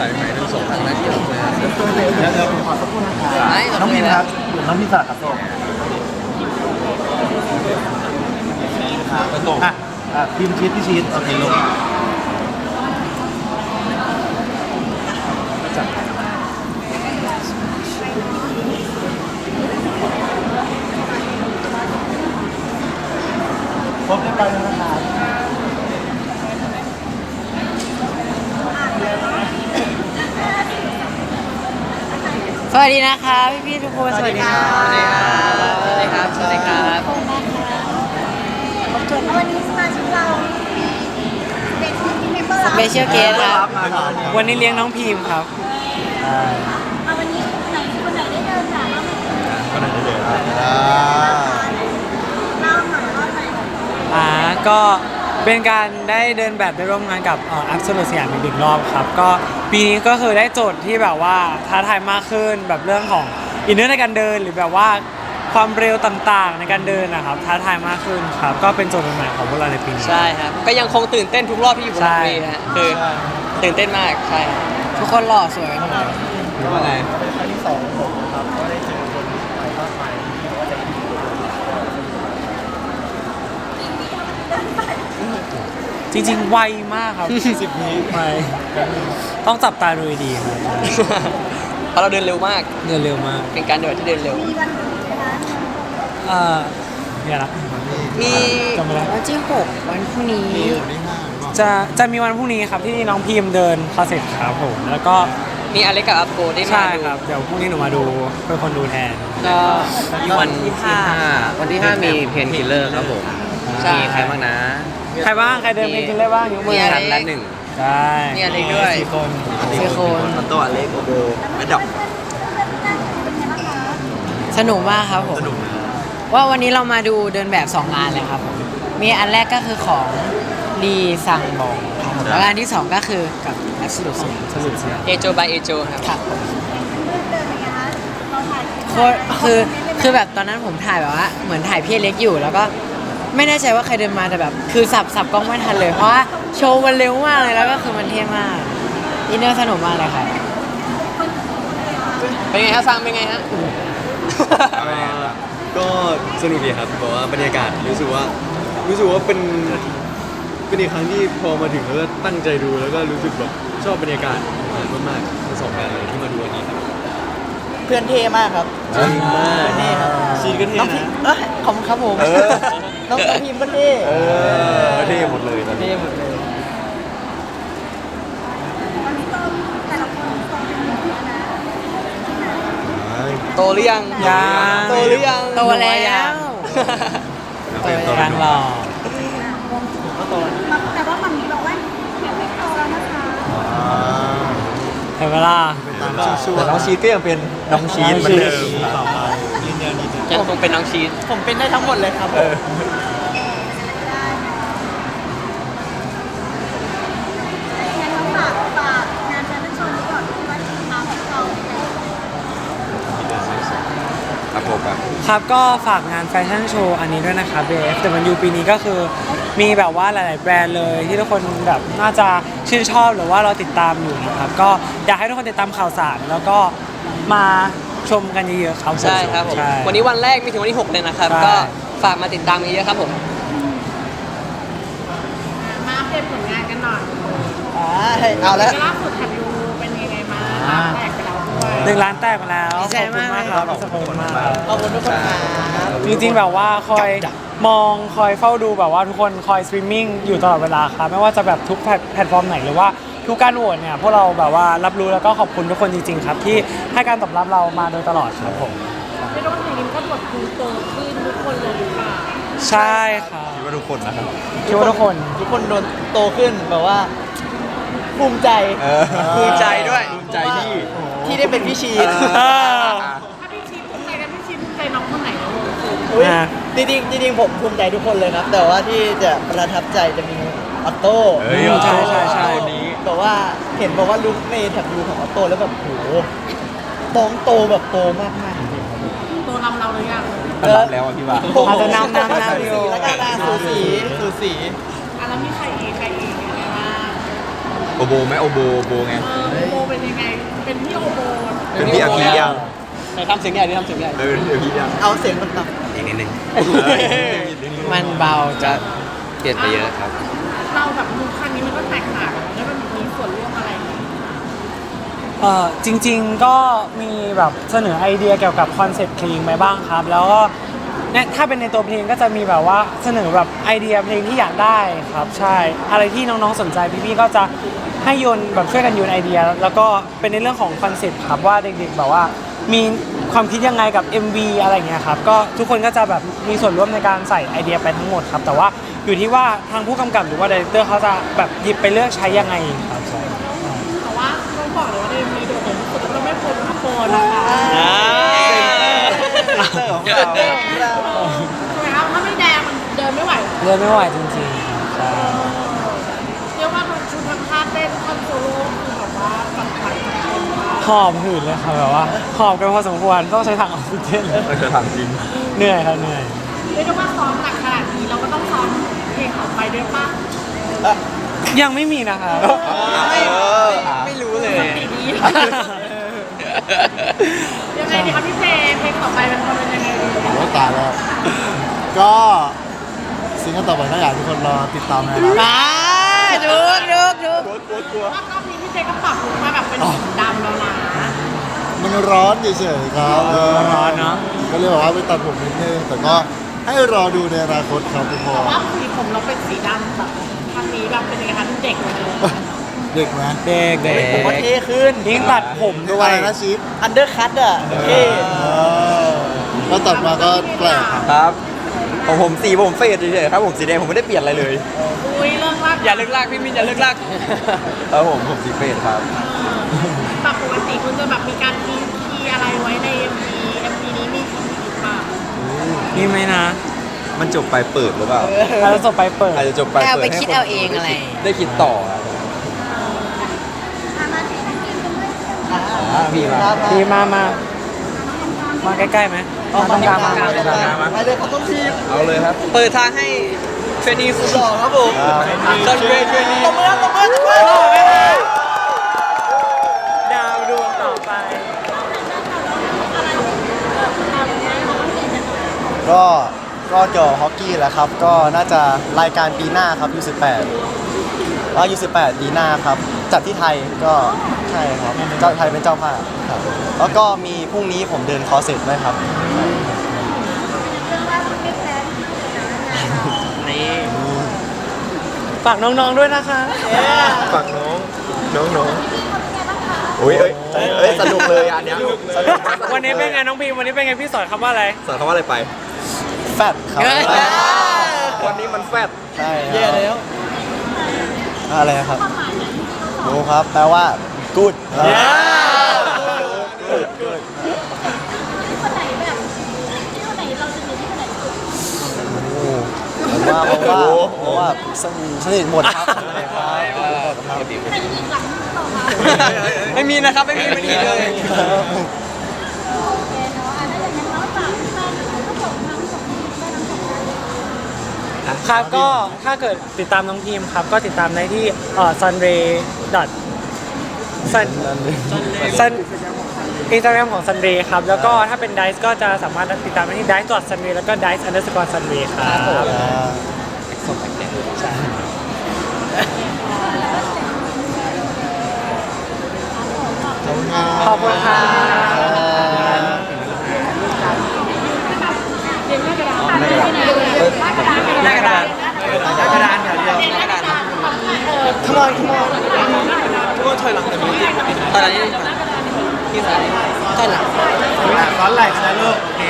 สายใหม่ทั้งสองทางนั้นที่ออกมาแล้วเดี๋ยวขอสักครู่นะครับน้องพิมครับน้องพิมสลัดกับส้มกระตกอะอะพิมชีสพี่ชีสโอเคลูกครบเรียบร้อยแล้วนะครับ สวัสดีนะคะพี่พี่ๆทุกคนสวัสดีค่ะสวัสดีครับสวัสดีครับวันนี้สมาชิกเราเป็นทีมเมมเบอร์สเราเปเชียลเกสครับมาหน่อยวันนี้เลี้ยงน้องพีมครับอ่าเอาวันนี้ไหนคนไหนได้เดินค่ะก็น่าจะเดินอ่าเล่าหน่อยเล่าหน่อยอ่าก็ เป็นการได้เดินแบบได้ร่วมงานกับเอ่อ Absolute สยามอีกหนึ่งรอบครับ ก็ปีนี้ก็คือได้โจทย์ที่แบบว่าท้าทายมากขึ้นแบบเรื่องของอินเนอร์ในการเดินหรือแบบว่าความเร็วต่างๆ ในการเดินนะครับท้าทายมากขึ้นครับ ก็เป็นโจทย์ใหม่ๆของพวกเราในปีนี้ ใช่ครับก็ยังคงตื่นเต้นทุกรอบที่อยู่บนใช่เวทีฮะคือตื่นเต้นมากใช่ทุกคนหล่อสวยกันหมด ว่าไงครั้งที่สองของผมนะครับก็ได้เจอคนใหม่มากมายที่ว่าจะอินดู จริงๆ ไวมากครับ สิบนี้ไวต้องจับตาดูดีๆครับเพราะเราเดินเร็วมาก เดินเร็วมากเป็นการเดินที่เดินเร็วมีวันหยุดนะคะเออเนี่ยนะมีจำไม่ได้วันที่หกวันพรุ่งนี้ จะจะมีวันพรุ่งนี้ครับที่น้องพิมเดินคลาสสิกครับผม แล้วก็มีอเล็กกับอัปโกได้มาใช่ดูครับ เดี๋ยวพรุ่งนี้หนูมาดูเป็นคนดูแทน ก็วันที่ห้าวันที่ห้ามีเพนคิลเลอร์ครับผม ใช่ มีใครบ้างนะ ใครบ้าง ใครเดินเพลงกันได้บ้างยกมือมีอะไรชั้นละหนึ่งใช่มีอเล็กด้วยสี่คนสี่คนตัวเล็กโอโบไม่ดอกเป็นไงบ้างคะสนุกมากครับผมสนุกนะว่าวันนี้เรามาดูเดินแบบ2งานเลยครับผมมีอันแรกก็คือของลีซังบองครับผมแล้วอันที่2ก็คือกับ Absolute สยามสรุปเสียเอโจบายเอโจครับครับผมเดินเป็นไงคะเราถ่ายโคตรคือคือแบบตอนนั้นผมถ่ายแบบว่าเหมือนถ่ายพี่เล็กอยู่แล้วก็ ไม่แน่ใจว่าใครเดินมาแต่แบบ คือสับสับกล้องไม่ทันเลย เพราะว่าโชว์มันเร็วมากเลยแล้วก็คือมันเท่มากอินเนอร์สนุกมากเลยครับเป็นไงฮะซังเป็นไงฮะ ก็สนุกดีครับเพราะว่าบรรยากาศรู้สึกว่ารู้สึกว่าเป็นเป็นอีกครั้งที่พอมาถึงแล้วก็ตั้งใจดูแล้วก็รู้สึกแบบชอบบรรยากาศมากๆทั้งสองงานเลยที่มาดูวันนี้ครับเพื่อนเท่มากครับจริงมากเท่ครับชีนก็เท่น้องพิมนะ เอ้ยขอบคุณครับผม เออ น้องน้องพิมก็เท่เออเท่หมดเลยตอนนี้เท่หมดเลยวันนี้ต้องแต่ละคนต้องเป็นยังไงนะโตหรือยังยังโตหรือยังโตแล้วยังหล่อแต่ว่ามันมีบอกว่ายังไม่โตแล้วนะคะเห็นเวลาแต่น้องชีสก็ยังเป็นน้องชีสเหมือนเดิม ยังคงเป็นน้องชีสผมเป็นได้ทั้งหมดเลยครับผม งั้นเราฝากฝากงานแฟชั่นโชว์นี้ก่อนว่าทางของเราเนี่ย ครับผมครับ ครับก็ฝากงานแฟชั่นโชว์อันนี้ด้วยนะครับ BF แต่มันยูปีนี้ก็คือมีแบบว่าหลาย ๆ แบรนด์เลยที่ทุกคนแบบน่าจะชื่นชอบหรือว่าเราติดตามอยู่นะครับ ก็อยากให้ทุกคนติดตามข่าวสาร แล้วก็มา ชมกันเยอะๆครับใช่ครับผม ใช่ วันนี้วันแรกมีถึงวันที่ 6 เลยนะครับ ใช่ ก็ฝากมาติดตามกันเยอะครับผม มาอัปเดตผลงานกันหน่อยอ่าเอาแล้ว ล่าสุดแถบยูเป็นยังไงมางแตกไปแล้วด้วยหนึ่งล้านแตกมาแล้วดีใจมาก ขอบคุณมากครับขอบคุณมากครับ ขอบคุณทุกคนครับจริงๆแบบว่าคอยมองคอยเฝ้าดูแบบว่าทุกคนคอยสตรีมมิ่งอยู่ตลอดเวลาครับไม่ว่าจะแบบทุกแพลตแพลตฟอร์มไหนหรือว่า ทุกการโหวตเนี่ยพวกเราแบบว่ารับรู้แล้วก็ขอบคุณทุกคนจริงๆครับ ที่ให้การตอบรับเรามาโดยตลอดครับผมไม่ต้องถึงก็แบบคือโตขึ้นทุกคนเลยหรือเปล่าใช่ครับคิดว่าทุกคนนะครับ คิดว่าทุกคน ทุกคนโดนโตขึ้นแบบว่าภูมิใจภูมิใจด้วยภูมิใจที่ ที่ได้เป็นพี่ชีสเออถ้าพี่ชีภูมิใจกันพี่ชีภูมิใจน้องคนไหนนะลูกอุ๊ยอ่าจริงๆจริงๆผมภูมิใจทุกคนเลยครับ แต่ว่าที่จะประทับใจจะมีออโต้ เฮ้ยใช่ใช่ใช่ค นนี้แต่ว่าเห็นบอกว่าลุคในแท็บดูของออโต้แล้วแบบโหน้องโตแบบโตมากมากๆจริงๆครับโตนำเราหรือยังเออแล้วอะพี่ว่าอาจจะนำนำนำอยู่แล้วก็สูสีสูสีอะแล้วมีใครอีกใครอีกยังไงบ้างโอโบโบไหมโอโบโบไงเออโบเป็นยังไง เป็นพี่โอโบเป็นพี่อภิยังไหนทำเสียงใหญ่ดิทำเสียงใหญ่เออเป็นพี่อภิยังเอาเสียงมันต่ำอีกนิดนึงมันเบาจะเปลี่ยนไปเยอะครับ เราแบบดูครั้งนี้มันก็แตกต่างแล้วมันมีส่วนร่วมอะไรไหม เออจริงๆก็มีแบบเสนอไอเดียเกี่ยวกับคอนเซ็ปต์เพลงไปบ้างครับ แล้วก็เนี่ยถ้าเป็นในตัวเพลงก็จะมีแบบว่าเสนอแบบไอเดียเพลงที่อยากได้ครับ ใช่ อะไรที่น้องๆสนใจพี่ๆก็จะให้โยนแบบช่วยกันโยนไอเดีย แล้วก็เป็นในเรื่องของคอนเซ็ปต์ครับว่าเด็กๆแบบว่า มีความคิดยังไงกับ MV อะไรอย่างเงี้ยครับก็ทุกคนก็จะแบบมีส่วนร่วมในการใส่ไอเดียไปทั้งหมดครับ แต่ว่าอยู่ที่ว่าทางผู้กำกับหรือว่าดีเรคเตอร์เขาจะแบบหยิบไปเลือกใช้ยังไงครับ นโฟนนะคะอ่าเตอร์ของเราใช่ไหมครับถ้าไม่แดงมันเดินไม่ไหวเดินไม่ไหวจริงๆครับใช่เรียกว่าชุดทำท่าเต้นคอนโซโล่คือแบบว่าสำคัญกับคนมากหอบหืดเลยครับแบบว่าหอบกันพอสมควรต้องใช้ถังออกซิเจนเลยเราจะถามจริงเหนื่อยครับเหนื่อยเรียกได้ว่าซ้อมหนักขนาดนี้เราก็ต้องซ้อมเพลงต่อไปด้วยป่ะยังไม่มีนะครับไม่ไม่รู้เลยปีนี้ ยังไงดีครับพี่เพลงเพลงต่อไปมันควรเป็นยังไงดีโอ้ตายแล้ว ก็ซิงเกิลต่อไปก็อยากให้ทุกคนรอติดตามนะครับ มาดูดูดูรอบนี้พี่เพลงก็ปรับลุคมาแบบเป็นสีดำแล้วนะมันร้อนเฉยๆครับเออร้อนเนอะ ก็เลยบอกว่าไปตัดผมนิดนึงแต่ก็ให้รอดูในอนาคตครับทุกคแต่นว่าสีผมเราเป็นสีดำแบบทางนี้แบบเป็นยังไงคะเด็กเลย เด็กไหมเด็กเด็กผมว่าเท่ขึ้นยิ่งตัดผมด้วยอะไรนะชีฟอันเดอร์คัตอะเท่ก็ตัดมาก็แปลกครับครับของผมสีผมเฟดเฉยๆครับผมสีแดงผมไม่ได้เปลี่ยนอะไรเลยอุ้ยเรื่องว่าอย่าเลิกลากพี่มินอย่าเลิกลากครับผมผมสีเฟดครับแบบปกติคุณจะแบบมีการทีทีอะไรไว้ใน MV MV นี้มีทีหรือเปล่านี่ไหมนะมันจบไปเปิดหรือเปล่าเราจะจบไปเปิดอาจจะจบไปแอบเปิดไปให้คิดนเอาเองอะไร ได้คิดต่อครับ อะมาที่น้องกินกันด้วย อ่าพี่มาดีมามา มาใกล้ๆไหมมาตรงกลางมาตรงกลางมา ไปเลยครับต้องทีมเอาเลยครับ เปิดทางให้เฟรนนีสุดหล่อครับผมซันเฟรนเฟรนนีตบมือตบมือตบมือดาวดวงต่อไป ก็ก็เกี่ยวกับฮอกกี้แหละครับ ก็น่าจะรายการปีหน้าครับยูสิบแปดว่ายูสิบแปดปีหน้าครับ จัดที่ไทยก็ ใช่ครับเจ้าไทยเป็นเจ้าภาพครับ แล้วก็มีพรุ่งนี้ผมเดินคอร์สเสร็จด้วยครับ เรื่องว่าคุณไม่แพ้ที่สุดนะงานเรานี่ฝากน้องๆด้วยนะคะ ฝากน้อง น้องน้องโอ้ยเอ้ยเอ้ยสนุกเลยอันเนี้ยสนุกวันนี้เป็นไงน้องพีมวันนี้เป็นไงพี่สอนคำว่าอะไร สอนเขาว่าอะไรไป แฟดครับ วันนี้มันแฟดใช่เย่แล้ว อะไรครับรู้ครับ แปลว่า good ครับคนไหนแบบที่คนไหนเราจะอยู่ที่คนไหนสุดผมว่าเพราะว่าเพราะว่าสนิทสนิทหมดครับใครจะอีหลังต่อมาไม่มีนะครับ ไม่มีไม่มีเลยโอเคเนาะอะถ้าอย่างนั้นเราฝากแฟนๆทั้งสองทั้งสองทีมได้ทั้งสองท่านครับก็ถ้าเกิดติดตามน้องทีมครับ ก็ติดตามได้ที่เอ่อ sunray dot sun sun อินสตาแกรมของ sunray ครับ แล้วก็ถ้าเป็น dice ก็จะสามารถติดตามได้ที่ dice dot sunray แล้วก็ dice underscore sunray ครับขอบคุณครับหน้ากระดาษหน้ากระดานอย่างเดียวหน้าก ระดานขมอนขมอนก็ถอยหลังแต่ไม่ติดตอนนี้ที่ไหนร้อนไหลนะลูกโอเค